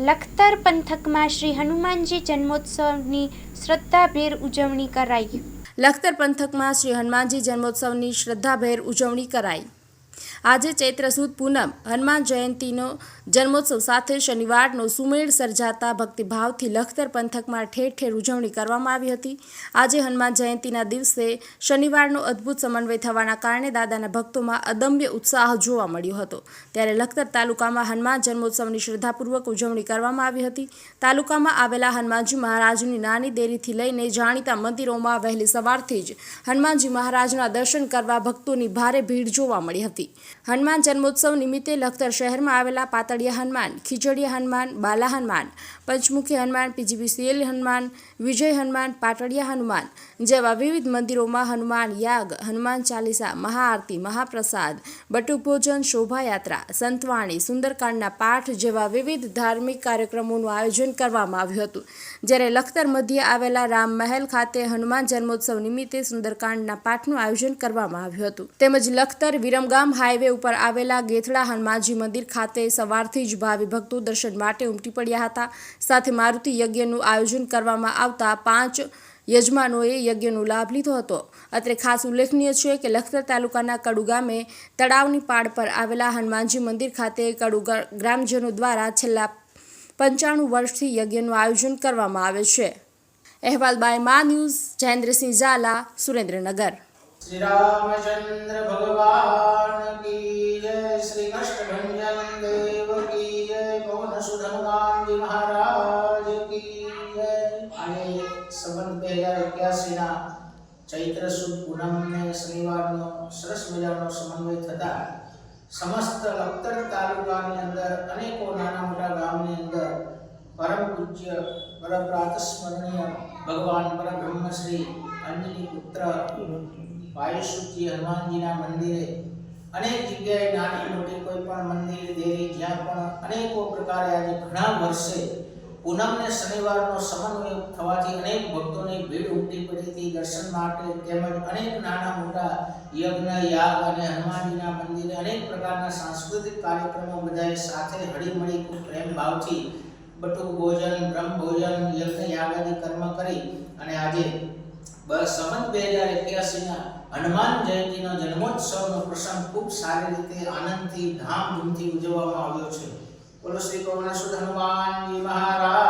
લખતર પંથકમાં શ્રી હનુમાનજી જન્મોત્સવની શ્રદ્ધાભેર ઉજવણી કરાઈ. લખતર પંથકમાં શ્રી હનુમાનજી જન્મોત્સવની શ્રદ્ધાભેર ઉજવણી કરાઈ. આજે ચૈત્ર સુદ પૂનમ હનુમાન જયંતીનો જન્મોત્સવ સાથે શનિવારનો સુમેળ સર્જાતા ભક્તિભાવથી લખતર પંથકમાં ઠેર ઠેર ઉજવણી કરવામાં આવી હતી. આજે હનુમાન જયંતીના દિવસે શનિવારનો અદ્ભુત સમન્વય થવાના કારણે દાદાના ભક્તોમાં અદમ્ય ઉત્સાહ જોવા મળ્યો હતો. ત્યારે લખતર તાલુકામાં હનુમાન જન્મોત્સવની શ્રદ્ધાપૂર્વક ઉજવણી કરવામાં આવી હતી. તાલુકામાં આવેલા હનુમાનજી મહારાજની નાની દેરીથી લઈને જાણીતા મંદિરોમાં વહેલી સવારથી જ હનુમાનજી મહારાજના દર્શન કરવા ભક્તોની ભારે ભીડ જોવા મળી હતી. હનુમાન જન્મોત્સવ નિમિત્તે લખતર શહેરમાં આવેલા પાતળિયા હનુમાન, ખીજડીયા હનુમાન, બાલા હનુમાન, પંચમુખી હનુમાન પીજીબીસીએલ હનુમાન, વિજય હનુમાન, પાટડિયા હનુમાન જેવા વિવિધ મંદિરોમાં હનુમાન યાગ, હનુમાન ચાલીસા, મહાઆરતી, મહાપ્રસાદ બટુક ભોજન શોભાયાત્રા, સંતવાણી, સુંદરકાંડના પાઠ જેવા વિવિધ ધાર્મિક કાર્યક્રમોનું આયોજન કરવામાં આવ્યું હતું. જ્યારે લખતર મધ્યે આવેલા રામ મહેલ ખાતે હનુમાન જન્મોત્સવ નિમિત્તે સુંદરકાંડના પાઠનું આયોજન કરવામાં આવ્યું હતું. તેમજ લખતર વિરમગામ હાઈવે હાઈવે ઉપર આવેલા ગેથડા હનુમાનજી મંદિર ખાતે સવારથી જ ભાવિ ભક્તો દર્શન માટે ઉમટી પડ્યા હતા. સાથે મારુતિ યજ્ઞનું આયોજન કરવામાં આવતા પાંચ યજમાનોએ યજ્ઞનો લાભ લીધો હતો. અત્રે ખાસ ઉલ્લેખનીય છે કે લખતર તાલુકાના કડુ ગામે તળાવની પાડ પર આવેલા હનુમાનજી મંદિર ખાતે કડુ ગ્રામજનો દ્વારા છેલ્લા પંચાણું વર્ષથી યજ્ઞનું આયોજન કરવામાં આવે છે. અહેવાલ બાય મા ન્યૂઝ, જયેન્દ્રસિંહ ઝાલા, સુરેન્દ્રનગર. શ્રી રામચંદ્ર ભગવાન મહારાજ કી અને સંબંધ બે હજાર અગિયાસીના ચૈત્ર સુદ પૂનમને શનિવારનો સરસ મજાનો સમન્વય થતા સમસ્ત લખતર તાલુકાની અંદર અનેકો નાના મોટા ગામની અંદર પરમ પૂજ્ય પરપ્રાત સ્મરણીય ભગવાન પરબ્રહ્મ શ્રી અંજની પુત્ર વાયુસુજી હનુમાનજીના મંદિરે અનેક જગ્યાએ નાની મોટી કોઈ પણ મંદિર દેરી જ્યાં પણ અનેકો પ્રકારે આજે ઘણા વર્ષે પૂનમને શનિવારનો સમન્વય થવાથી અનેક ભક્તોની ભીડ ઉમટી પડી હતી. દર્શન માટે તેમજ અનેક નાના મોટા યજ્ઞ, યાગ અને હનુમાનજીના મંદિરે અનેક પ્રકારના સાંસ્કૃતિક કાર્યક્રમો બધાએ સાથે હળીમળી ખૂબ પ્રેમ ભાવથી બટુક ભોજન, બ્રહ્મ ભોજન, યજ્ઞ, યાગ આદિ કર્મ કરી અને આજે બસ સંમત બે હજાર એક્યાસીના હનુમાન જયંતિનો જન્મોત્સવનો પ્રસંગ ખૂબ સારી રીતે આનંદથી, ધામધૂમથી ઉજવવામાં આવ્યો છે. બોલો શ્રી સુત હનુમાનજી મહારાજ.